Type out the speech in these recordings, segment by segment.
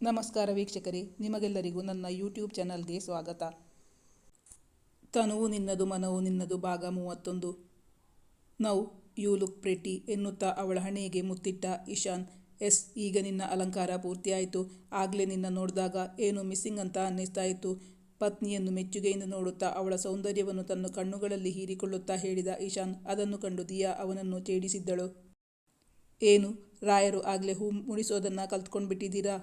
ನಮಸ್ಕಾರ ವೀಕ್ಷಕರೇ, ನಿಮಗೆಲ್ಲರಿಗೂ ನನ್ನ ಯೂಟ್ಯೂಬ್ ಚಾನಲ್ಗೆ ಸ್ವಾಗತ. ತನುವು ನಿನ್ನದು, ಮನವು ನಿನ್ನದು, ಭಾಗ ಮೂವತ್ತೊಂದು. ನೌ, ಯು ಲುಕ್ ಪ್ರೆಟಿ ಎನ್ನುತ್ತಾ ಅವಳ ಹಣೆಗೆ ಮುತ್ತಿಟ್ಟ ಇಶಾನ್ ಎಸ್, ಈಗ ನಿನ್ನ ಅಲಂಕಾರ ಪೂರ್ತಿಯಾಯಿತು. ಆಗಲೇ ನಿನ್ನ ನೋಡಿದಾಗ ಏನು ಮಿಸ್ಸಿಂಗ್ ಅಂತ ಅನ್ನಿಸ್ತಾ ಇತ್ತು ಪತ್ನಿಯನ್ನು ಮೆಚ್ಚುಗೆಯಿಂದ ನೋಡುತ್ತಾ ಅವಳ ಸೌಂದರ್ಯವನ್ನು ತನ್ನ ಕಣ್ಣುಗಳಲ್ಲಿ ಹೀರಿಕೊಳ್ಳುತ್ತಾ ಹೇಳಿದ ಇಶಾನ್ ಅದನ್ನು ಕಂಡು ದಿಯಾ ಅವನನ್ನು ಛೇಡಿಸಿದ್ದಳು. ಏನು, ರಾಯರು ಆಗಲೇ ಹೂ ಮುಡಿಸೋದನ್ನು ಕಲ್ತ್ಕೊಂಡು ಬಿಟ್ಟಿದ್ದೀರಾ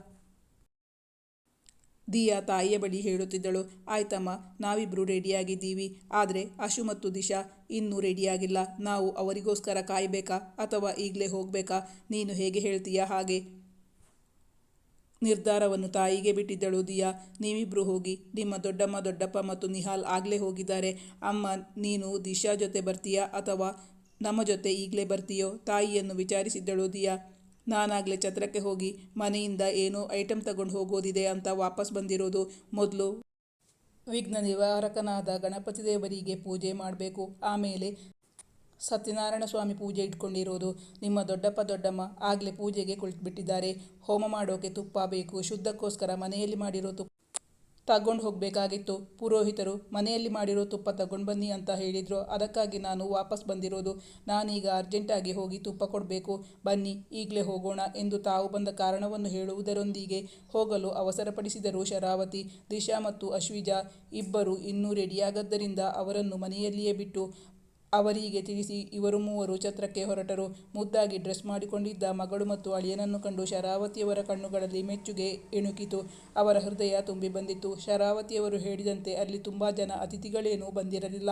ದಿಯಾ ತಾಯಿಯ ಬಳಿ ಹೇಳುತ್ತಿದ್ದಳು, ಆಯ್ತಮ್ಮ ನಾವಿಬ್ಬರು ರೆಡಿಯಾಗಿದ್ದೀವಿ. ಆದರೆ ಅಶು ಮತ್ತು ದಿಶಾ ಇನ್ನೂ ರೆಡಿಯಾಗಿಲ್ಲ. ನಾವು ಅವರಿಗೋಸ್ಕರ ಕಾಯಬೇಕಾ ಅಥವಾ ಈಗಲೇ ಹೋಗಬೇಕಾ? ನೀನು ಹೇಗೆ ಹೇಳ್ತೀಯಾ ಹಾಗೆ? ನಿರ್ಧಾರವನ್ನು ತಾಯಿಗೆ ಬಿಟ್ಟಿದ್ದಳು ದಿಯಾ. ನೀವಿಬ್ಬರು ಹೋಗಿ, ನಿಮ್ಮ ದೊಡ್ಡಮ್ಮ ದೊಡ್ಡಪ್ಪ ಮತ್ತು ನಿಹಾಲ್ ಆಗಲೇ ಹೋಗಿದ್ದಾರೆ. ಅಮ್ಮ, ನೀನು ದಿಶಾ ಜೊತೆ ಬರ್ತೀಯಾ ಅಥವಾ ನಮ್ಮ ಜೊತೆ ಈಗಲೇ ಬರ್ತೀಯೋ? ತಾಯಿಯನ್ನು ವಿಚಾರಿಸಿದ್ದಳು ದಿಯಾ. ನಾನಾಗಲೇ ಛತ್ರಕ್ಕೆ ಹೋಗಿ ಮನೆಯಿಂದ ಏನೋ ಐಟಮ್ ತಗೊಂಡು ಹೋಗೋದಿದೆ ಅಂತ ವಾಪಸ್ ಬಂದಿರೋದು ಮೊದಲು. ವಿಘ್ನ ನಿವಾರಕನಾದ ಗಣಪತಿ ದೇವರಿಗೆ ಪೂಜೆ ಮಾಡಬೇಕು. ಆಮೇಲೆ ಸತ್ಯನಾರಾಯಣ ಸ್ವಾಮಿ ಪೂಜೆ ಇಟ್ಕೊಂಡಿರೋದು. ನಿಮ್ಮ ದೊಡ್ಡಪ್ಪ, ದೊಡ್ಡಮ್ಮ ಆಗಲೇ ಪೂಜೆಗೆ ಕುಳಿತುಬಿಟ್ಟಿದ್ದಾರೆ. ಹೋಮ ಮಾಡೋಕೆ ತುಪ್ಪ ಬೇಕು. ಶುದ್ಧಕ್ಕೋಸ್ಕರ ಮನೆಯಲ್ಲಿ ಮಾಡಿರೋ ತುಪ್ಪ ತಗೊಂಡು ಹೋಗಬೇಕಾಗಿತ್ತು. ಪುರೋಹಿತರು, ಮನೆಯಲ್ಲಿ ಮಾಡಿರೋ ತುಪ್ಪ ತಗೊಂಡು ಬನ್ನಿ ಅಂತ ಹೇಳಿದರು. ಅದಕ್ಕಾಗಿ ನಾನು ವಾಪಸ್ ಬಂದಿರೋದು. ನಾನೀಗ ಅರ್ಜೆಂಟಾಗಿ ಹೋಗಿ ತುಪ್ಪ ಕೊಡಬೇಕು. ಬನ್ನಿ, ಈಗಲೇ ಹೋಗೋಣ ಎಂದು ತಾವು ಬಂದ ಕಾರಣವನ್ನು ಹೇಳುವುದರೊಂದಿಗೆ ಹೋಗಲು ಅವಸರಪಡಿಸಿದರು ಶರಾವತಿ, ದಿಶಾ ಮತ್ತು ಅಶ್ವಿಜಾ. ಇಬ್ಬರು ಇನ್ನೂ ರೆಡಿಯಾಗದ್ದರಿಂದ ಅವರನ್ನು ಮನೆಯಲ್ಲಿಯೇ ಬಿಟ್ಟು ಅವರಿಗೆ ತಿಳಿಸಿ ಇವರು ಮೂವರು ಛತ್ರಕ್ಕೆ ಹೊರಟರು. ಮುದ್ದಾಗಿ ಡ್ರೆಸ್ ಮಾಡಿಕೊಂಡಿದ್ದ ಮಗಳು ಮತ್ತು ಅಳಿಯನನ್ನು ಕಂಡು ಶರಾವತಿಯವರ ಕಣ್ಣುಗಳಲ್ಲಿ ಮೆಚ್ಚುಗೆ ಇಣುಕಿತು ಅವರ ಹೃದಯ ತುಂಬಿ ಬಂದಿತ್ತು. ಶರಾವತಿಯವರು ಹೇಳಿದಂತೆ ಅಲ್ಲಿ ತುಂಬ ಜನ ಅತಿಥಿಗಳೇನೂ ಬಂದಿರಲಿಲ್ಲ.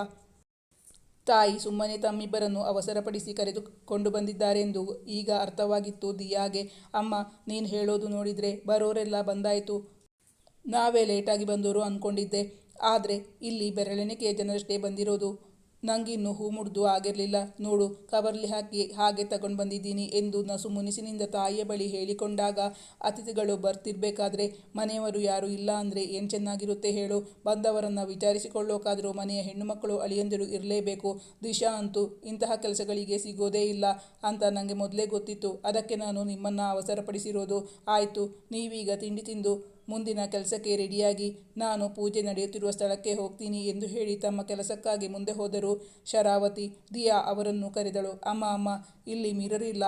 ತಾಯಿ ಸುಮ್ಮನೆ ತಮ್ಮಿಬ್ಬರನ್ನು ಅವಸರಪಡಿಸಿ ಕರೆದುಕೊಂಡು ಬಂದಿದ್ದಾರೆಂದು ಈಗ ಅರ್ಥವಾಗಿತ್ತು ದಿಯಾಗೆ. ಅಮ್ಮ, ನೀನು ಹೇಳೋದು ನೋಡಿದರೆ ಬರೋರೆಲ್ಲ ಬಂದಾಯಿತು. ನಾವೇ ಲೇಟಾಗಿ ಬಂದವರು ಅಂದ್ಕೊಂಡಿದ್ದೆ ಆದರೆ ಇಲ್ಲಿ ಬೆರಳೆಣಿಕೆಯ ಜನರಷ್ಟೇ ಬಂದಿರೋದು. ನಂಗಿನ್ನೂ ಹೂ ಮುಡ್ದು ಆಗಿರಲಿಲ್ಲ. ನೋಡು, ಕವರ್ಲಿ ಹಾಕಿ ಹಾಗೆ ತಗೊಂಡು ಬಂದಿದ್ದೀನಿ ಎಂದು ನಸು ಮುನಿಸಿನಿಂದ ತಾಯಿಯ ಬಳಿ ಹೇಳಿಕೊಂಡಾಗ ಅತಿಥಿಗಳು ಬರ್ತಿರ್ಬೇಕಾದ್ರೆ ಮನೆಯವರು ಯಾರು ಇಲ್ಲ ಅಂದರೆ ಏನು ಚೆನ್ನಾಗಿರುತ್ತೆ ಹೇಳು. ಬಂದವರನ್ನು ವಿಚಾರಿಸಿಕೊಳ್ಳೋಕಾದರೂ ಮನೆಯ ಹೆಣ್ಣುಮಕ್ಕಳು ಅಳಿಯಂದಿರು ಇರಲೇಬೇಕು. ದಿಶಾ ಅಂತೂ ಇಂತಹ ಕೆಲಸಗಳಿಗೆ ಸಿಗೋದೇ ಇಲ್ಲ ಅಂತ ನನಗೆ ಮೊದಲೇ ಗೊತ್ತಿತ್ತು. ಅದಕ್ಕೆ ನಾನು ನಿಮ್ಮನ್ನು ಅವಸರಪಡಿಸಿರೋದು. ಆಯಿತು, ನೀವೀಗ ತಿಂಡಿ ತಿಂದು ಮುಂದಿನ ಕೆಲಸಕ್ಕೆ ರೆಡಿಯಾಗಿ, ನಾನು ಪೂಜೆ ನಡೆಯುತ್ತಿರುವ ಸ್ಥಳಕ್ಕೆ ಹೋಗ್ತೀನಿ ಎಂದು ಹೇಳಿ ತಮ್ಮ ಕೆಲಸಕ್ಕಾಗಿ ಮುಂದೆ ಹೋದರು. ಶರಾವತಿ, ದಿಯಾ ಅವರನ್ನು ಕರೆದಳು. ಅಮ್ಮ ಅಮ್ಮ, ಇಲ್ಲಿ ಮಿರರ್ ಇಲ್ಲ.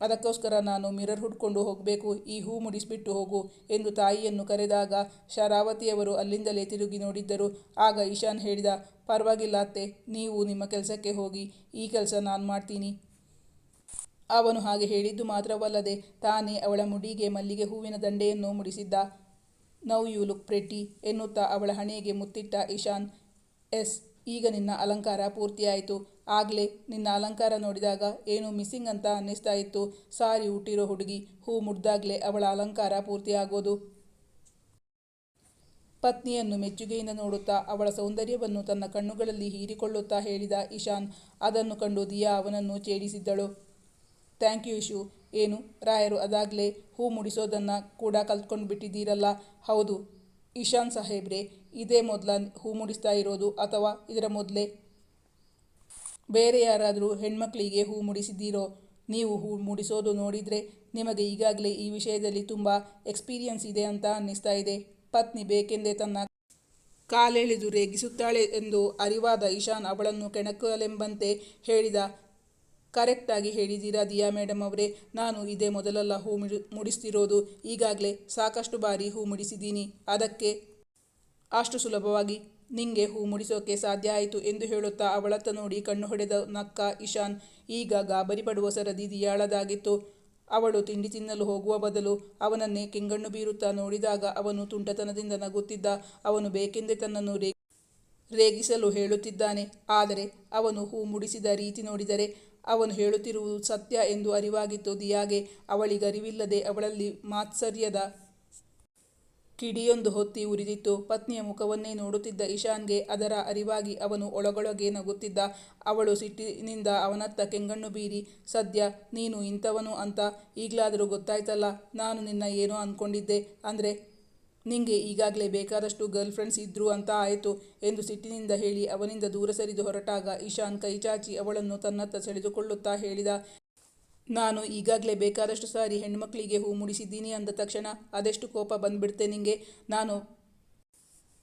ಅದಕ್ಕೋಸ್ಕರ ನಾನು ಮಿರರ್ ಹುಡ್ಕೊಂಡು ಹೋಗಬೇಕು. ಈ ಹೂ ಮುಡಿಸ್ಬಿಟ್ಟು ಹೋಗು ಎಂದು ತಾಯಿಯನ್ನು ಕರೆದಾಗ ಶರಾವತಿಯವರು ಅಲ್ಲಿಂದಲೇ ತಿರುಗಿ ನೋಡಿದ್ದರು. ಆಗ ಇಶಾನ್ ಹೇಳಿದ, ಪರವಾಗಿಲ್ಲ ಅತ್ತೆ, ನೀವು ನಿಮ್ಮ ಕೆಲಸಕ್ಕೆ ಹೋಗಿ, ಈ ಕೆಲಸ ನಾನು ಮಾಡ್ತೀನಿ. ಅವನು ಹಾಗೆ ಹೇಳಿದ್ದು ಮಾತ್ರವಲ್ಲದೆ ತಾನೇ ಅವಳ ಮುಡಿಗೆ ಮಲ್ಲಿಗೆ ಹೂವಿನ ದಂಡೆಯನ್ನು ಮುಡಿಸಿದ್ದ. ನೌ ಯು ಲುಕ್ ಪ್ರೆಟಿ ಎನ್ನುತ್ತಾ ಅವಳ ಹಣೆಗೆ ಮುತ್ತಿಟ್ಟ ಇಶಾನ್. ಎಸ್, ಈಗ ನಿನ್ನ ಅಲಂಕಾರ ಪೂರ್ತಿಯಾಯಿತು. ಆಗಲೇ ನಿನ್ನ ಅಲಂಕಾರ ನೋಡಿದಾಗ ಏನು ಮಿಸ್ಸಿಂಗ್ ಅಂತ ಅನ್ನಿಸ್ತಾ ಇತ್ತು. ಸಾರಿ ಹುಟ್ಟಿರೋ ಹುಡುಗಿ, ಹೂ ಮುಡ್ದಾಗಲೇ ಅವಳ ಅಲಂಕಾರ ಪೂರ್ತಿಯಾಗೋದು. ಪತ್ನಿಯನ್ನು ಮೆಚ್ಚುಗೆಯಿಂದ ನೋಡುತ್ತಾ ಅವಳ ಸೌಂದರ್ಯವನ್ನು ತನ್ನ ಕಣ್ಣುಗಳಲ್ಲಿ ಹೀರಿಕೊಳ್ಳುತ್ತಾ ಹೇಳಿದ ಇಶಾನ್, ಅದನ್ನು ಕಂಡು ದಿಯಾ ಅವನನ್ನು ಛೇಡಿಸಿದ್ದಳು. ಥ್ಯಾಂಕ್ ಯು ಇಶು ಏನು? ರಾಯರು ಅದಾಗಲೇ ಹೂ ಮುಡಿಸೋದನ್ನು ಕೂಡ ಕಲ್ತ್ಕೊಂಡು ಬಿಟ್ಟಿದ್ದೀರಲ್ಲ. ಹೌದು. ಇಶಾನ್ ಸಾಹೇಬ್ರೆ, ಇದೇ ಮೊದಲ ಹೂ ಮುಡಿಸ್ತಾ ಇರೋದು ಅಥವಾ ಇದರ ಮೊದಲೇ? ಬೇರೆ ಯಾರಾದರೂ ಹೆಣ್ಮಕ್ಳಿಗೆ ಹೂ ಮುಡಿಸಿದ್ದೀರೋ? ನೀವು ಹೂ ಮುಡಿಸೋದು ನೋಡಿದರೆ ನಿಮಗೆ ಈಗಾಗಲೇ ಈ ವಿಷಯದಲ್ಲಿ ತುಂಬ ಎಕ್ಸ್ಪೀರಿಯನ್ಸ್ ಇದೆ ಅಂತ ಅನ್ನಿಸ್ತಾ ಇದೆ. ಪತ್ನಿ ಬೇಕೆಂದೇ ತನ್ನ ಕಾಲೆಳೆದು ರೇಗಿಸುತ್ತಾಳೆ ಎಂದು ಅರಿವಾದ ಇಶಾನ್ ಅವಳನ್ನು ಕೆಣಕಲೆಂಬಂತೆ ಹೇಳಿದ ಕರೆಕ್ಟಾಗಿ ಹೇಳಿದ್ದೀರಾ ದಿಯಾ ಮೇಡಮ್ ಅವರೇ? ನಾನು ಇದೇ ಮೊದಲಲ್ಲ ಹೂ ಮುಡಿ, ಮುಡಿಸ್ತಿರೋದು. ಈಗಾಗಲೇ ಸಾಕಷ್ಟು ಬಾರಿ ಹೂ ಮುಡಿಸಿದ್ದೀನಿ. ಅದಕ್ಕೆ ಅಷ್ಟು ಸುಲಭವಾಗಿ ನಿಂಗೆ ಹೂ ಮುಡಿಸೋಕೆ ಸಾಧ್ಯ ಆಯಿತು ಎಂದು ಹೇಳುತ್ತಾ ಅವಳತ್ತ ನೋಡಿ ಕಣ್ಣು ಹೊಡೆದ ನಕ್ಕ ಇಶಾನ್. ಈಗ ಗಾಬರಿ ಪಡುವ ಸರದಿ ದಿಯಾಳದಾಗಿತ್ತು. ಅವಳು ತಿಂಡಿ ತಿನ್ನಲು ಹೋಗುವ ಬದಲು ಅವನನ್ನೇ ಕೆಂಗಣ್ಣು ಬೀರುತ್ತಾ ನೋಡಿದಾಗ ಅವನು ತುಂಟತನದಿಂದ ನಗುತ್ತಿದ್ದ. ಅವನು ಬೇಕೆಂದೇ ತನ್ನನ್ನು ರೇಗಿಸಲು ಹೇಳುತ್ತಿದ್ದಾನೆ. ಆದರೆ ಅವನು ಹೂ ಮುಡಿಸಿದ ರೀತಿ ನೋಡಿದರೆ ಅವನು ಹೇಳುತ್ತಿರುವುದು ಸತ್ಯ ಎಂದು ಅರಿವಾಗಿತ್ತು. ದಿಯಾಗೆ ಅವಳಿಗರಿವಿಲ್ಲದೆ ಅವಳಲ್ಲಿ ಮಾತ್ಸರ್ಯದ ಕಿಡಿಯೊಂದು ಹೊತ್ತಿ ಉರಿದಿತ್ತು. ಪತ್ನಿಯ ಮುಖವನ್ನೇ ನೋಡುತ್ತಿದ್ದ ಇಶಾನ್ಗೆ ಅದರ ಅರಿವಾಗಿ ಅವನು ಒಳಗೊಳಗೆ ನಗುತ್ತಿದ್ದ. ಅವಳು ಸಿಟ್ಟಿನಿಂದ ಅವನತ್ತ ಕೆಂಗಣ್ಣು ಬೀರಿ, ಸದ್ಯ ನೀನು ಇಂಥವನು ಅಂತ ಈಗಲಾದರೂ ಗೊತ್ತಾಯ್ತಲ್ಲ, ನಾನು ನಿನ್ನ ಏನೋ ಅಂದ್ಕೊಂಡಿದ್ದೆ ಅಂದರೆ ನಿಂಗೆ ಈಗಾಗಲೇ ಬೇಕಾದಷ್ಟು ಗರ್ಲ್ ಫ್ರೆಂಡ್ಸ್ ಇದ್ರು ಅಂತ ಆಯಿತು ಎಂದು ಸಿಟ್ಟಿನಿಂದ ಹೇಳಿ ಅವನಿಂದ ದೂರ ಸರಿದು ಹೊರಟಾಗ ಇಶಾನ್ ಕೈಚಾಚಿ ಅವಳನ್ನು ತನ್ನತ್ತ ಸೆಳೆದುಕೊಳ್ಳುತ್ತಾ ಹೇಳಿದ, ನಾನು ಈಗಾಗಲೇ ಬೇಕಾದಷ್ಟು ಸಾರಿ ಹೆಣ್ಮಕ್ಳಿಗೆ ಹೂ ಮುಡಿಸಿದ್ದೀನಿ ಅಂದ ತಕ್ಷಣ ಅದೆಷ್ಟು ಕೋಪ ಬಂದ್ಬಿಡ್ತೆ ನಿಂಗೆ? ನಾನು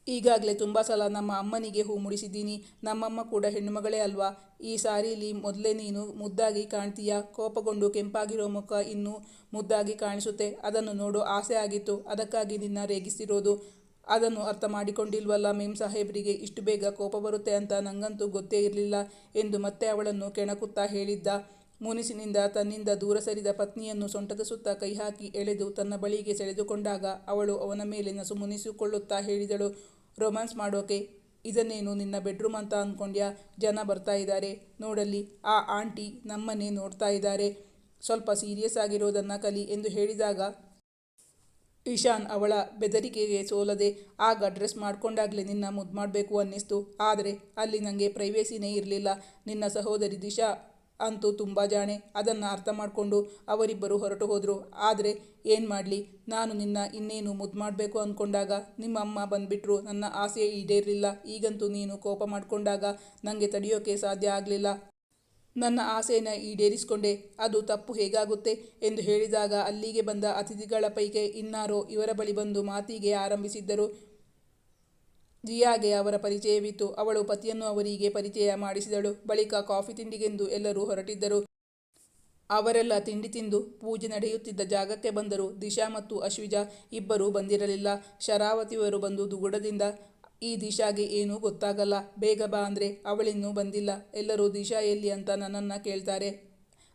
ಈಗಾಗಲೇ ತುಂಬ ಸಲ ನಮ್ಮ ಅಮ್ಮನಿಗೆ ಹೂ ಮುಡಿಸಿದ್ದೀನಿ. ನಮ್ಮಮ್ಮ ಕೂಡ ಹೆಣ್ಣುಮಗಳೇ ಅಲ್ವಾ? ಈ ಸಾರಿಲಿ ಮೊದಲೇ ನೀನು ಮುದ್ದಾಗಿ ಕಾಣ್ತೀಯ? ಕೋಪಗೊಂಡು ಕೆಂಪಾಗಿರೋ ಮುಖ ಇನ್ನೂ ಮುದ್ದಾಗಿ ಕಾಣಿಸುತ್ತೆ. ಅದನ್ನು ನೋಡೋ ಆಸೆ ಆಗಿತ್ತು. ಅದಕ್ಕಾಗಿ ನಿನ್ನ ರೇಗಿಸಿರೋದು ಅದನ್ನು ಅರ್ಥ ಮಾಡಿಕೊಂಡಿಲ್ವಲ್ಲ ಮೇಮ್ ಸಾಹೇಬ್ರಿಗೆ? ಇಷ್ಟು ಬೇಗ ಕೋಪ ಬರುತ್ತೆ ಅಂತ ನಂಗಂತೂ ಗೊತ್ತೇ ಇರಲಿಲ್ಲ ಎಂದು ಮತ್ತೆ ಅವಳನ್ನು ಕೆಣಕುತ್ತಾ ಹೇಳಿದ್ದ. ಮುನಿಸಿನಿಂದ ತನ್ನಿಂದ ದೂರ ಸರಿದ ಪತ್ನಿಯನ್ನು ಸೊಂಟದ ಸುತ್ತ ಕೈ ಹಾಕಿ ಎಳೆದು ತನ್ನ ಬಳಿಗೆ ಸೆಳೆದುಕೊಂಡಾಗ ಅವಳು ಅವನ ಮೇಲೆ ನಸು ಮುನಿಸಿಕೊಳ್ಳುತ್ತಾ ಹೇಳಿದಳು. ರೊಮ್ಯಾನ್ಸ್ ಮಾಡೋಕೆ. ಇದನ್ನೇನು ನಿನ್ನ ಬೆಡ್ರೂಮ್ ಅಂತ ಅಂದ್ಕೊಂಡ್ಯಾ ಜನ ಬರ್ತಾ ಇದ್ದಾರೆ ನೋಡಲ್ಲಿ ಆ ಆಂಟಿ ನಮ್ಮನ್ನೇ ನೋಡ್ತಾ ಇದ್ದಾರೆ ಸ್ವಲ್ಪ ಸೀರಿಯಸ್ ಆಗಿರೋದನ್ನು ಕಲಿ ಎಂದು ಹೇಳಿದಾಗ ಇಶಾನ್ ಅವಳ ಬೆದರಿಕೆಗೆ ಸೋಲದೆ ಆಗ ಡ್ರೆಸ್ ಮಾಡ್ಕೊಂಡಾಗಲೇ ನಿನ್ನ ಮುದ್ದು ಮಾಡಬೇಕು ಅನ್ನಿಸ್ತು. ಆದರೆ ಅಲ್ಲಿ ನನಗೆ ಪ್ರೈವೇಸಿನೇ ಇರಲಿಲ್ಲ. ನಿನ್ನ ಸಹೋದರಿ ದಿಶಾ ಅಂತೂ ತುಂಬ ಜಾಣೆ. ಅದನ್ನು ಅರ್ಥ ಮಾಡಿಕೊಂಡು ಅವರಿಬ್ಬರು ಹೊರಟು ಹೋದರು. ಆದರೆ ಏನು ಮಾಡಲಿ? ನಾನು ನಿನ್ನ ಇನ್ನೇನು ಮುದ್ದು ಮಾಡಬೇಕು ಅಂದ್ಕೊಂಡಾಗ ನಿಮ್ಮ ಅಮ್ಮ ಬಂದುಬಿಟ್ರು. ನನ್ನ ಆಸೆ ಈಡೇರಲಿಲ್ಲ. ಈಗಂತೂ ನೀನು ಕೋಪ ಮಾಡಿಕೊಂಡಾಗ ನನಗೆ ತಡೆಯೋಕೆ ಸಾಧ್ಯ ಆಗಲಿಲ್ಲ. ನನ್ನ ಆಸೆಯನ್ನು ಈಡೇರಿಸಿಕೊಂಡೆ. ಅದು ತಪ್ಪು ಹೇಗಾಗುತ್ತೆ ಎಂದು ಹೇಳಿದಾಗ ಅಲ್ಲಿಗೆ ಬಂದ ಅತಿಥಿಗಳ ಪೈಕಿ ಇನ್ನಾರೋ ಇವರ ಬಳಿ ಬಂದು ಮಾತಿಗೆ ಆರಂಭಿಸಿದ್ದರು. ಜಿಯಾಗೆ ಅವರ ಪರಿಚಯವಿತ್ತು ಅವಳು ಪತಿಯನ್ನು ಅವರಿಗೆ ಪರಿಚಯ ಮಾಡಿಸಿದಳು. ಬಳಿಕ ಕಾಫಿ ತಿಂಡಿಗೆಂದು ಎಲ್ಲರೂ ಹೊರಟಿದ್ದರು. ಅವರೆಲ್ಲ ತಿಂಡಿ ತಿಂದು ಪೂಜೆ ನಡೆಯುತ್ತಿದ್ದ ಜಾಗಕ್ಕೆ ಬಂದರು. ದಿಶಾ ಮತ್ತು ಅಶ್ವಿಜಾ ಇಬ್ಬರೂ ಬಂದಿರಲಿಲ್ಲ. ಶರಾವತಿಯವರು ಬಂದು ದುಗುಡದಿಂದ, ಈ ದಿಶಾಗೆ ಏನೂ ಗೊತ್ತಾಗಲ್ಲ. ಬೇಗ ಬಾ ಅಂದರೆ ಅವಳಿನ್ನೂ ಬಂದಿಲ್ಲ. ಎಲ್ಲರೂ ದಿಶಾ ಎಲ್ಲಿ ಅಂತ ನನ್ನನ್ನು ಕೇಳ್ತಾರೆ.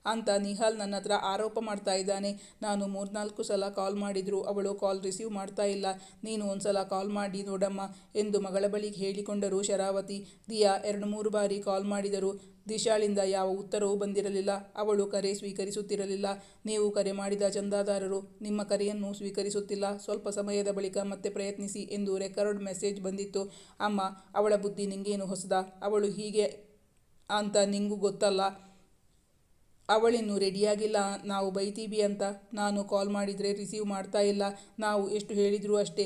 ಅಂತ ನಿಹಾಲ್ ನನ್ನ ಹತ್ರ ಆರೋಪ ಮಾಡ್ತಾ ಇದ್ದಾನೆ. ನಾನು ಮೂರ್ನಾಲ್ಕು ಸಲ ಕಾಲ್ ಮಾಡಿದ್ರು, ಅವಳು ಕಾಲ್ ರಿಸೀವ್ ಮಾಡ್ತಾ ಇಲ್ಲ. ನೀನು ಒಂದ್ಸಲ ಕಾಲ್ ಮಾಡಿ ನೋಡಮ್ಮ ಎಂದು ಮಗಳ ಬಳಿಗೆ ಹೇಳಿಕೊಂಡರು ಶರಾವತಿ. ದಿಯಾ ಎರಡು ಮೂರು ಬಾರಿ ಕಾಲ್ ಮಾಡಿದರು. ದಿಶಾಳಿಂದ ಯಾವ ಉತ್ತರವೂ ಬಂದಿರಲಿಲ್ಲ. ಅವಳು ಕರೆ ಸ್ವೀಕರಿಸುತ್ತಿರಲಿಲ್ಲ. ನೀವು ಕರೆ ಮಾಡಿದ ಚಂದಾದಾರರು ನಿಮ್ಮ ಕರೆಯನ್ನು ಸ್ವೀಕರಿಸುತ್ತಿಲ್ಲ. ಸ್ವಲ್ಪ ಸಮಯದ ಬಳಿಕ ಮತ್ತೆ ಪ್ರಯತ್ನಿಸಿ ಎಂದು ರೆಕಾರ್ಡ್ ಮೆಸೇಜ್ ಬಂದಿತ್ತು. ಅಮ್ಮ, ಅವಳ ಬುದ್ಧಿ ನಿಂಗೇನು ಹೊಸದ? ಅವಳು ಹೀಗೆ ಅಂತ ನಿಂಗೂ ಗೊತ್ತಲ್ಲ. ಅವಳಿನ್ನೂ ರೆಡಿಯಾಗಿಲ್ಲ, ನಾವು ಬೈತೀವಿ ಅಂತ ನಾನು ಕಾಲ್ ಮಾಡಿದರೆ ರಿಸೀವ್ ಮಾಡ್ತಾ ಇಲ್ಲ, ನಾವು ಎಷ್ಟು ಹೇಳಿದರೂ ಅಷ್ಟೇ.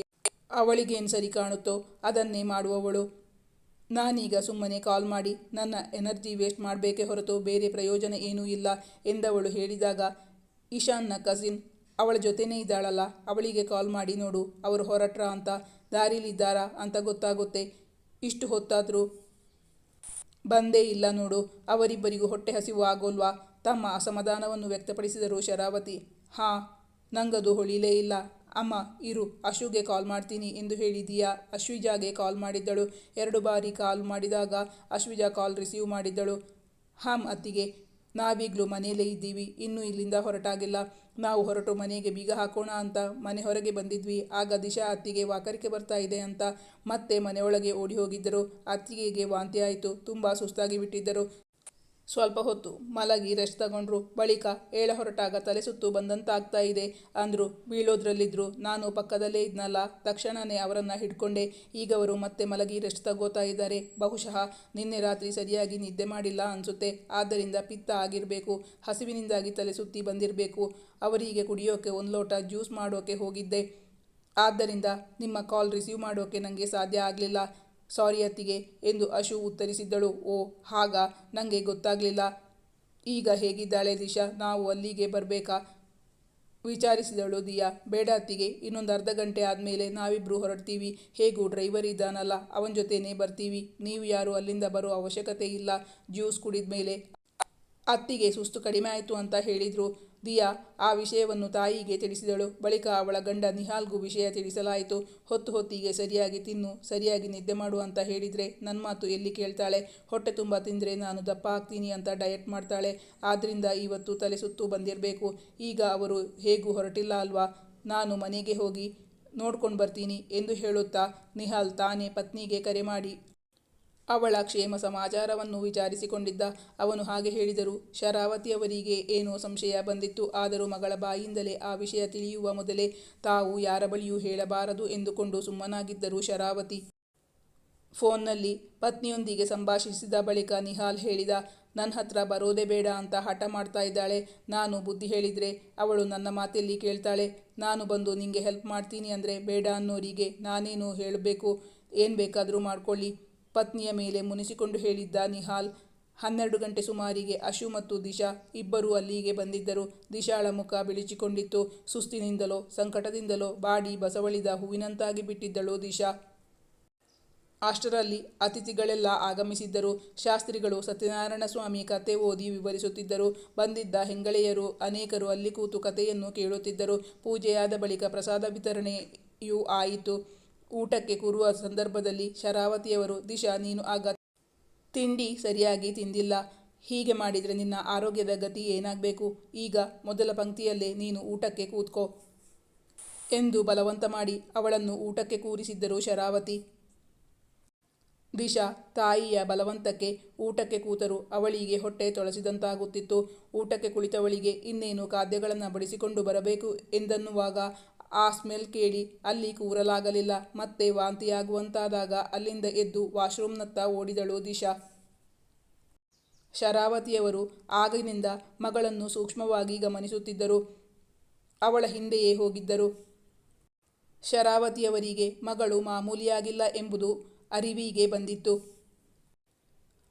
ಅವಳಿಗೇನು ಸರಿ ಕಾಣುತ್ತೋ ಅದನ್ನೇ ಮಾಡುವವಳು. ನಾನೀಗ ಸುಮ್ಮನೆ ಕಾಲ್ ಮಾಡಿ, ನನ್ನ ಎನರ್ಜಿ ವೇಸ್ಟ್ ಮಾಡಬೇಕೇ ಹೊರತು ಬೇರೆ ಪ್ರಯೋಜನ ಏನೂ ಇಲ್ಲ ಎಂದವಳು ಹೇಳಿದಾಗ ಇಶಾನ್ನ ಕಸಿನ್ ಅವಳ ಜೊತೆನೇ ಇದ್ದಾಳಲ್ಲ, ಅವಳಿಗೆ ಕಾಲ್ ಮಾಡಿ ನೋಡು, ಅವರು ಹೊರಟ್ರ ಅಂತ, ದಾರಿಲಿದ್ದಾರಾ ಅಂತ ಗೊತ್ತಾಗುತ್ತೆ, ಇಷ್ಟು ಹೊತ್ತಾದರೂ ಬಂದೇ ಇಲ್ಲ ನೋಡು, ಅವರಿಬ್ಬರಿಗೂ ಹೊಟ್ಟೆ ಹಸಿವು ಆಗೋಲ್ವಾ? ತಮ್ಮ ಅಸಮಾಧಾನವನ್ನು ವ್ಯಕ್ತಪಡಿಸಿದರು ಶರಾವತಿ. ಹಾ, ನಂಗದು ಹೊಳಿಲೇ ಇಲ್ಲ. ಅಮ್ಮ, ಇರು, ಅಶುಗೆ ಕಾಲ್ ಮಾಡ್ತೀನಿ ಎಂದು ಹೇಳಿದೀಯಾ? ಅಶ್ವಿಜಾಗೆ ಕಾಲ್ ಮಾಡಿದ್ದಳು. ಎರಡು ಬಾರಿ ಕಾಲ್ ಮಾಡಿದಾಗ ಅಶ್ವಿಜಾ ಕಾಲ್ ರಿಸೀವ್ ಮಾಡಿದ್ದಳು. ಹಾಂ, ಅತ್ತಿಗೆ. ನಾವೀಗಲೂ ಮನೆಯಲ್ಲೇ ಇದ್ದೀವಿ. ಇನ್ನೂ ಇಲ್ಲಿಂದ ಹೊರಟಾಗಿಲ್ಲ. ನಾವು ಹೊರಟು ಮನೆಗೆ ಬೀಗ ಹಾಕೋಣ ಅಂತ ಮನೆ ಹೊರಗೆ ಬಂದಿದ್ವಿ. ಆಗ ದಿಶಾ ಅತ್ತಿಗೆ, ವಾಕರಿಕೆ ಬರ್ತಾ ಇದೆ ಅಂತ ಮತ್ತೆ ಮನೆಯೊಳಗೆ ಓಡಿ ಹೋಗಿದ್ದರು. ಅತ್ತಿಗೆಗೆ ವಾಂತಿ ಆಯಿತು. ತುಂಬ ಸುಸ್ತಾಗಿ ಬಿಟ್ಟಿದ್ದರು. ಸ್ವಲ್ಪ ಹೊತ್ತು ಮಲಗಿ ರೆಸ್ಟ್ ತಗೊಂಡ್ರು. ಬಳಿಕ ಏಳ ಹೊರಟಾಗ ತಲೆ ಸುತ್ತು ಬಂದಂತಾಗ್ತಾ ಇದೆ ಅಂದರು. ಬೀಳೋದ್ರಲ್ಲಿದ್ರು. ನಾನು ಪಕ್ಕದಲ್ಲೇ ಇದ್ನಲ್ಲ. ತಕ್ಷಣವೇ ಅವರನ್ನು ಹಿಡ್ಕೊಂಡೆ. ಈಗ ಅವರು ಮತ್ತೆ ಮಲಗಿ ರೆಸ್ಟ್ ತಗೋತಾ ಇದ್ದಾರೆ. ಬಹುಶಃ ನಿನ್ನೆ ರಾತ್ರಿ ಸರಿಯಾಗಿ ನಿದ್ದೆ ಮಾಡಿಲ್ಲ ಅನಿಸುತ್ತೆ. ಆದ್ದರಿಂದ ಪಿತ್ತ ಆಗಿರಬೇಕು. ಹಸಿವಿನಿಂದಾಗಿ ತಲೆ ಸುತ್ತಿ ಬಂದಿರಬೇಕು. ಅವರಿಗೆ ಕುಡಿಯೋಕೆ ಒಂದು ಲೋಟ ಜ್ಯೂಸ್ ಮಾಡೋಕೆ ಹೋಗಿದ್ದೆ. ಆದ್ದರಿಂದ ನಿಮ್ಮ ಕಾಲ್ ರಿಸೀವ್ ಮಾಡೋಕೆ ನನಗೆ ಸಾಧ್ಯ ಆಗಲಿಲ್ಲ. ಸಾರಿ ಅತ್ತಿಗೆ ಎಂದು ಅಶು ಉತ್ತರಿಸಿದ್ದಳು. ಓ, ಹಾಗ ನನಗೆ ಗೊತ್ತಾಗಲಿಲ್ಲ. ಈಗ ಹೇಗಿದ್ದಾಳೆ ದಿಶಾ? ನಾವು ಅಲ್ಲಿಗೆ ಬರಬೇಕಾ? ವಿಚಾರಿಸಿದಳು ದಿಯಾ. ಬೇಡ ಅತ್ತಿಗೆ, ಇನ್ನೊಂದು ಅರ್ಧ ಗಂಟೆ ಆದಮೇಲೆ ನಾವಿಬ್ಬರು ಹೊರಡ್ತೀವಿ. ಹೇಗೂ ಡ್ರೈವರ್ ಇದ್ದಾನಲ್ಲ, ಅವನ ಜೊತೆನೇ ಬರ್ತೀವಿ. ನೀವು ಯಾರು ಅಲ್ಲಿಂದ ಬರೋ ಅವಶ್ಯಕತೆ ಇಲ್ಲ. ಜ್ಯೂಸ್ ಕುಡಿದ ಮೇಲೆ ಅತ್ತಿಗೆ ಸುಸ್ತು ಕಡಿಮೆ ಆಯಿತು ಅಂತ ಹೇಳಿದರು. ದಿಯಾ ಆ ವಿಷಯವನ್ನು ತಾಯಿಗೆ ತಿಳಿಸಿದಳು. ಬಳಿಕ ಅವಳ ಗಂಡ ನಿಹಾಲ್ಗೂ ವಿಷಯ ತಿಳಿಸಲಾಯಿತು. ಹೊತ್ತು ಹೊತ್ತಿಗೆ ಸರಿಯಾಗಿ ತಿನ್ನು, ಸರಿಯಾಗಿ ನಿದ್ದೆ ಮಾಡು ಅಂತ ಹೇಳಿದರೆ ನನ್ನ ಮಾತು ಎಲ್ಲಿ ಕೇಳ್ತಾಳೆ? ಹೊಟ್ಟೆ ತುಂಬ ತಿಂದರೆ ನಾನು ದಪ್ಪ ಆಗ್ತೀನಿ ಅಂತ ಡಯಟ್ ಮಾಡ್ತಾಳೆ. ಆದ್ದರಿಂದ ಇವತ್ತು ತಲೆ ಸುತ್ತು ಬಂದಿರಬೇಕು. ಈಗ ಅವರು ಹೇಗೂ ಹೊರಟಿಲ್ಲ ಅಲ್ವಾ? ನಾನು ಮನೆಗೆ ಹೋಗಿ ನೋಡ್ಕೊಂಡು ಬರ್ತೀನಿ ಎಂದು ಹೇಳುತ್ತಾ ನಿಹಾಲ್ ತಾನೇ ಪತ್ನಿಗೆ ಕರೆ ಮಾಡಿ ಅವಳ ಕ್ಷೇಮ ಸಮಾಚಾರವನ್ನು ವಿಚಾರಿಸಿಕೊಂಡಿದ್ದ ಅವನು ಹಾಗೆ ಹೇಳಿದರು, ಶರಾವತಿಯವರಿಗೆ ಏನೋ ಸಂಶಯ ಬಂದಿತ್ತು, ಆದರೂ ಮಗಳ ಬಾಯಿಂದಲೇ ಆ ವಿಷಯ ತಿಳಿಯುವ ಮೊದಲೇ ತಾವು ಯಾರ ಬಳಿಯೂ ಹೇಳಬಾರದು ಎಂದುಕೊಂಡು ಸುಮ್ಮನಾಗಿದ್ದರು ಶರಾವತಿ. ಫೋನ್ನಲ್ಲಿ ಪತ್ನಿಯೊಂದಿಗೆ ಸಂಭಾಷಿಸಿದ ಬಳಿಕ ನಿಹಾಲ್ ಹೇಳಿದ, ನನ್ನ ಹತ್ರ ಬರೋದೇ ಬೇಡ ಅಂತ ಹಠ ಮಾಡ್ತಾ ಇದ್ದಾಳೆ. ನಾನು ಬುದ್ಧಿ ಹೇಳಿದರೆ ಅವಳು ನನ್ನ ಮಾತೆಲ್ಲಿ ಕೇಳ್ತಾಳೆ. ನಾನು ಬಂದು ನಿಂಗೆ ಹೆಲ್ಪ್ ಮಾಡ್ತೀನಿ ಅಂದರೆ ಬೇಡ ಅನ್ನೋರಿಗೆ ನಾನೇನು ಹೇಳಬೇಕು. ಏನು ಬೇಕಾದರೂ ಮಾಡ್ಕೊಳ್ಳಿ. ಪತ್ನಿಯ ಮೇಲೆ ಮುನಿಸಿಕೊಂಡು ಹೇಳಿದ್ದ ನಿಹಾಲ್, ಹನ್ನೆರಡು ಗಂಟೆ ಸುಮಾರಿಗೆ ಅಶು ಮತ್ತು ದಿಶಾ ಇಬ್ಬರೂ ಅಲ್ಲಿಗೆ ಬಂದಿದ್ದರು. ದಿಶಾಳ ಮುಖ ಬಿಳಿಚಿಕೊಂಡಿತ್ತು. ಸುಸ್ತಿನಿಂದಲೋ, ಸಂಕಟದಿಂದಲೋ ಬಾಡಿ ಬಸವಳಿದ ಹೂವಿನಂತಾಗಿ ಬಿಟ್ಟಿದ್ದಳು ದಿಶಾ. ಅಷ್ಟರಲ್ಲಿ ಅತಿಥಿಗಳೆಲ್ಲ ಆಗಮಿಸಿದ್ದರು. ಶಾಸ್ತ್ರಿಗಳು ಸತ್ಯನಾರಾಯಣ ಸ್ವಾಮಿ ಕತೆ ಓದಿ ವಿವರಿಸುತ್ತಿದ್ದರು. ಬಂದಿದ್ದ ಹೆಂಗಳೆಯರು ಅನೇಕರು ಅಲ್ಲಿ ಕೂತು ಕಥೆಯನ್ನು ಕೇಳುತ್ತಿದ್ದರು. ಪೂಜೆಯಾದ ಬಳಿಕ ಪ್ರಸಾದ ವಿತರಣೆಯೂ ಆಯಿತು. ಊಟಕ್ಕೆ ಕೂರುವ ಸಂದರ್ಭದಲ್ಲಿ ಶರಾವತಿಯವರು, ದಿಶಾ, ನೀನು ಆಗ ತಿಂಡಿ ಸರಿಯಾಗಿ ತಿಂದಿಲ್ಲ. ಹೀಗೆ ಮಾಡಿದರೆ ನಿನ್ನ ಆರೋಗ್ಯದ ಗತಿ ಏನಾಗಬೇಕು? ಈಗ ಮೊದಲ ಪಂಕ್ತಿಯಲ್ಲೇ ನೀನು ಊಟಕ್ಕೆ ಕೂತ್ಕೋ ಎಂದು ಬಲವಂತ ಮಾಡಿ ಅವಳನ್ನು ಊಟಕ್ಕೆ ಕೂರಿಸಿದ್ದರು ಶರಾವತಿ. ದಿಶಾ ತಾಯಿಯ ಬಲವಂತಕ್ಕೆ ಊಟಕ್ಕೆ ಕೂತರು. ಅವಳಿಗೆ ಹೊಟ್ಟೆ ತೊಳಸಿದಂತಾಗುತ್ತಿತ್ತು. ಊಟಕ್ಕೆ ಕುಳಿತವಳಿಗೆ ಇನ್ನೇನು ಖಾದ್ಯಗಳನ್ನು ಬಡಿಸಿಕೊಂಡು ಬರಬೇಕು ಎಂದನ್ನುವಾಗ ಆ ಸ್ಮೆಲ್ ಕೇಳಿ ಅಲ್ಲಿ ಕೂರಲಾಗಲಿಲ್ಲ. ಮತ್ತೆ ವಾಂತಿಯಾಗುವಂತಾದಾಗ ಅಲ್ಲಿಂದ ಎದ್ದು ವಾಶ್ರೂಮ್ನತ್ತ ಓಡಿದಳು ದಿಶಾ. ಶರಾವತಿಯವರು ಆಗಿನಿಂದ ಮಗಳನ್ನು ಸೂಕ್ಷ್ಮವಾಗಿ ಗಮನಿಸುತ್ತಿದ್ದರು. ಅವಳ ಹಿಂದೆಯೇ ಹೋಗಿದ್ದರು. ಶರಾವತಿಯವರಿಗೆ ಮಗಳು ಮಾಮೂಲಿಯಾಗಿಲ್ಲ ಎಂಬುದು ಅರಿವಿಗೆ ಬಂದಿತ್ತು.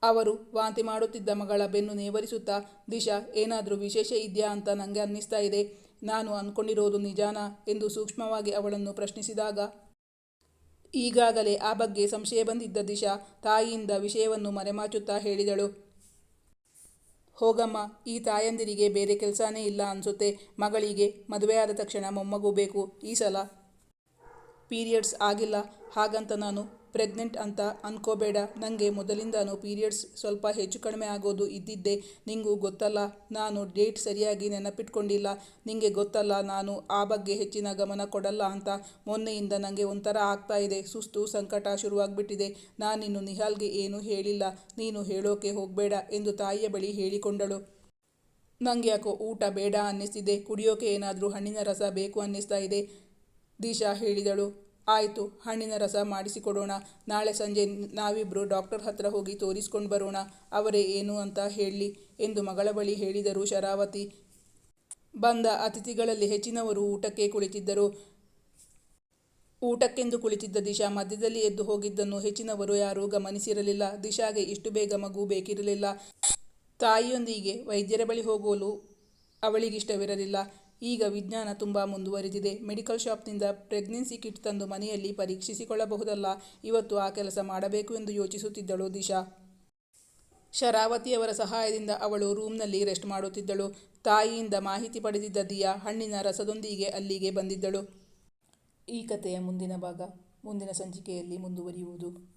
ಅವರು ವಾಂತಿ ಮಾಡುತ್ತಿದ್ದ ಮಗಳ ಬೆನ್ನು ನೇವರಿಸುತ್ತಾ, ದಿಶಾ, ಏನಾದರೂ ವಿಶೇಷ ಇದೆಯಾ? ಅಂತ ನನಗೆ ಅನ್ನಿಸ್ತಾ ಇದೆ. ನಾನು ಅಂದ್ಕೊಂಡಿರೋದು ನಿಜಾನಾ ಎಂದು ಸೂಕ್ಷ್ಮವಾಗಿ ಅವಳನ್ನು ಪ್ರಶ್ನಿಸಿದಾಗ, ಈಗಾಗಲೇ ಆ ಬಗ್ಗೆ ಸಂಶಯ ಬಂದಿದ್ದ ದಿಶಾ ತಾಯಿಯಿಂದ ವಿಷಯವನ್ನು ಮರೆಮಾಚುತ್ತಾ ಹೇಳಿದಳು. ಹೋಗಮ್ಮ, ಈ ತಾಯಂದಿರಿಗೆ ಬೇರೆ ಕೆಲಸನೇ ಇಲ್ಲ ಅನ್ಸುತ್ತೆ. ಮಗಳಿಗೆ ಮದುವೆಯಾದ ತಕ್ಷಣ ಮೊಮ್ಮಗು ಬೇಕು ಈ ಸಲ. ಪೀರಿಯಡ್ಸ್ ಆಗಿಲ್ಲ, ಹಾಗಂತ ನಾನು ಪ್ರೆಗ್ನೆಂಟ್ ಅಂತ ಅನ್ಕೋಬೇಡ. ನನಗೆ ಮೊದಲಿಂದನೂ ಪೀರಿಯಡ್ಸ್ ಸ್ವಲ್ಪ ಹೆಚ್ಚು ಕಡಿಮೆ ಆಗೋದು ಇದ್ದಿದ್ದೆ. ನಿಂಗೂ ಗೊತ್ತಲ್ಲ, ನಾನು ಡೇಟ್ ಸರಿಯಾಗಿ ನೆನಪಿಟ್ಕೊಂಡಿಲ್ಲ. ನಿಂಗೆ ಗೊತ್ತಲ್ಲ, ನಾನು ಆ ಬಗ್ಗೆ ಹೆಚ್ಚಿನ ಗಮನ ಕೊಡಲ್ಲ ಅಂತ ಮೊನ್ನೆಯಿಂದ ನನಗೆ ಒಂಥರ ಆಗ್ತಾ ಇದೆ. ಸುಸ್ತು, ಸಂಕಟ ಶುರುವಾಗ್ಬಿಟ್ಟಿದೆ. ನಾನಿನ್ನು ನಿಹಾಲ್ಗೆ ಏನೂ ಹೇಳಿಲ್ಲ. ನೀನು ಹೇಳೋಕೆ ಹೋಗಬೇಡ ಎಂದು ತಾಯಿಯ ಬಳಿ ಹೇಳಿಕೊಂಡಳು. ನನಗೆ ಯಾಕೋ ಊಟ ಬೇಡ ಅನ್ನಿಸ್ತಿದೆ. ಕುಡಿಯೋಕೆ ಏನಾದರೂ ಹಣ್ಣಿನ ರಸ ಬೇಕು ಅನ್ನಿಸ್ತಾ ಇದೆ, ದಿಶಾ ಹೇಳಿದಳು. ಆಯಿತು, ಹಣ್ಣಿನ ರಸ ಮಾಡಿಸಿಕೊಡೋಣ. ನಾಳೆ ಸಂಜೆ ನಾವಿಬ್ಬರು ಡಾಕ್ಟರ್ ಹತ್ರ ಹೋಗಿ ತೋರಿಸ್ಕೊಂಡು ಬರೋಣ. ಅವರೇ ಏನು ಅಂತ ಹೇಳಲಿ ಎಂದು ಮಗಳ ಬಳಿ ಹೇಳಿದರು ಶರಾವತಿ. ಬಂದ ಅತಿಥಿಗಳಲ್ಲಿ ಹೆಚ್ಚಿನವರು ಊಟಕ್ಕೆ ಕುಳಿತಿದ್ದರು. ಊಟಕ್ಕೆಂದು ಕುಳಿತಿದ್ದ ದಿಶಾ ಮಧ್ಯದಲ್ಲಿ ಎದ್ದು ಹೋಗಿದ್ದನ್ನು ಹೆಚ್ಚಿನವರು ಯಾರೂ ಗಮನಿಸಿರಲಿಲ್ಲ. ದಿಶಾಗೆ ಇಷ್ಟು ಬೇಗ ಮಗು ಬೇಕಿರಲಿಲ್ಲ. ತಾಯಿಯೊಂದಿಗೆ ವೈದ್ಯರ ಬಳಿ ಹೋಗಲು ಅವಳಿಗಿಷ್ಟವಿರಲಿಲ್ಲ. ಈಗ ವಿಜ್ಞಾನ ತುಂಬ ಮುಂದುವರಿದಿದೆ. ಮೆಡಿಕಲ್ ಶಾಪ್ನಿಂದ ಪ್ರೆಗ್ನೆನ್ಸಿ ಕಿಟ್ ತಂದು ಮನೆಯಲ್ಲಿ ಪರೀಕ್ಷಿಸಿಕೊಳ್ಳಬಹುದಲ್ಲ? ಇವತ್ತು ಆ ಕೆಲಸ ಮಾಡಬೇಕು ಎಂದು ಯೋಚಿಸುತ್ತಿದ್ದಳು ದಿಶಾ. ಶರಾವತಿಯವರ ಸಹಾಯದಿಂದ ಅವಳು ರೂಮ್ನಲ್ಲಿ ರೆಸ್ಟ್ ಮಾಡುತ್ತಿದ್ದಳು. ತಾಯಿಯಿಂದ ಮಾಹಿತಿ ಪಡೆದಿದ್ದ ದಿಯಾ ಹಣ್ಣಿನ ರಸದೊಂದಿಗೆ ಅಲ್ಲಿಗೆ ಬಂದಿದ್ದಳು. ಈ ಕಥೆಯ ಮುಂದಿನ ಭಾಗ. ಮುಂದಿನ ಸಂಚಿಕೆಯಲ್ಲಿ ಮುಂದುವರಿಯುವುದು.